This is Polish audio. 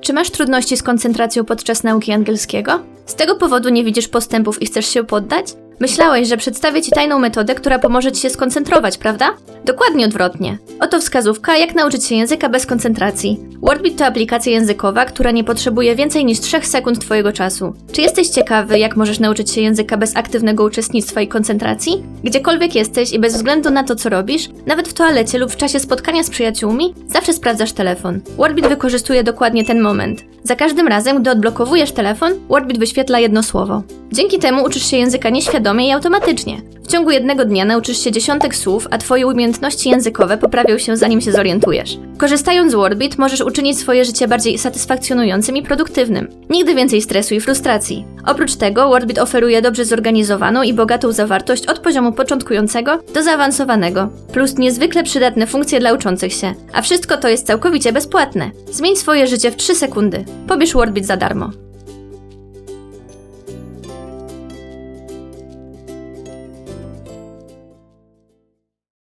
Czy masz trudności z koncentracją podczas nauki angielskiego? Z tego powodu nie widzisz postępów i chcesz się poddać? Myślałeś, że przedstawię ci tajną metodę, która pomoże ci się skoncentrować, prawda? Dokładnie odwrotnie. Oto wskazówka, jak nauczyć się języka bez koncentracji. Wordbeat to aplikacja językowa, która nie potrzebuje więcej niż 3 sekund Twojego czasu. Czy jesteś ciekawy, jak możesz nauczyć się języka bez aktywnego uczestnictwa i koncentracji? Gdziekolwiek jesteś i bez względu na to, co robisz, nawet w toalecie lub w czasie spotkania z przyjaciółmi, zawsze sprawdzasz telefon. Wordbeat wykorzystuje dokładnie ten moment. Za każdym razem, gdy odblokowujesz telefon, Wordbeat wyświetla jedno słowo. Dzięki temu uczysz się języka nieświadomie i automatycznie. W ciągu jednego dnia nauczysz się dziesiątek słów, a Twoje umiejętności językowe poprawią się zanim się zorientujesz. Korzystając z Wordbeat możesz uczynić swoje życie bardziej satysfakcjonującym i produktywnym. Nigdy więcej stresu i frustracji. Oprócz tego Wordbeat oferuje dobrze zorganizowaną i bogatą zawartość od poziomu początkującego do zaawansowanego, plus niezwykle przydatne funkcje dla uczących się. A wszystko to jest całkowicie bezpłatne. Zmień swoje życie w 3 sekundy. Pobierz Wordbeat za darmo.